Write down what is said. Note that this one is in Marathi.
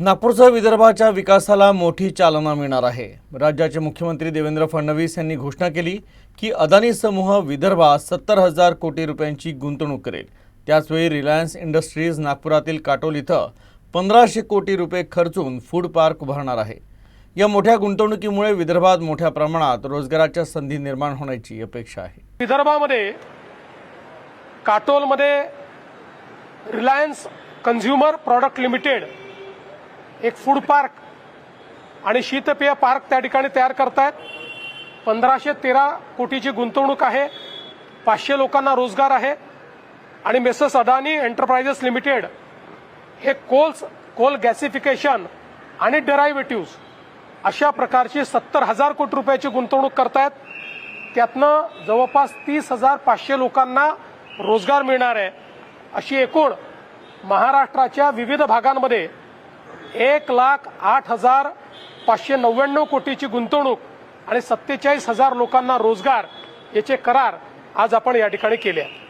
नागपूरसह विदर्भाच्या विकासाला मोठी चालना मिळणार आहे. राज्याचे मुख्यमंत्री देवेंद्र फडणवीस यांनी घोषणा केली की अदानी समूह विदर्भात सत्तर हजार कोटी रुपयांची गुंतवणूक करेल. त्याचवेळी रिलायन्स इंडस्ट्रीज नागपुरातील काटोल इथं पंधराशे कोटी रुपये खर्चून फूड पार्क उभारणार आहे. या मोठ्या गुंतवणुकीमुळे विदर्भात मोठ्या प्रमाणात रोजगाराच्या संधी निर्माण होण्याची अपेक्षा आहे. विदर्भामध्ये काटोलमध्ये रिलायन्स कन्झ्युमर प्रॉडक्ट लिमिटेड एक फूड पार्क आणि शीतपेय पार्क त्या ठिकाणी तयार करतायत. पंधराशे तेरा कोटीची गुंतवणूक आहे. पाचशे लोकांना रोजगार आहे. आणि मेसस अदानी एंटरप्राइजेस लिमिटेड हे कोल्स कोल गॅसिफिकेशन आणि डेरायव्हेटिव्ह अशा प्रकारची सत्तर हजार कोटी रुपयाची गुंतवणूक करतायत. त्यातनं जवळपास तीस हजार पाचशे लोकांना रोजगार मिळणार आहे. अशी एकूण महाराष्ट्राच्या विविध भागांमध्ये एक लाख आठ हजार पाचशे नव्याण्णव कोटीची गुंतवणूक आणि सत्तेचाळीस हजार लोकांना रोजगार याचे करार आज आपण या ठिकाणी केले आहेत.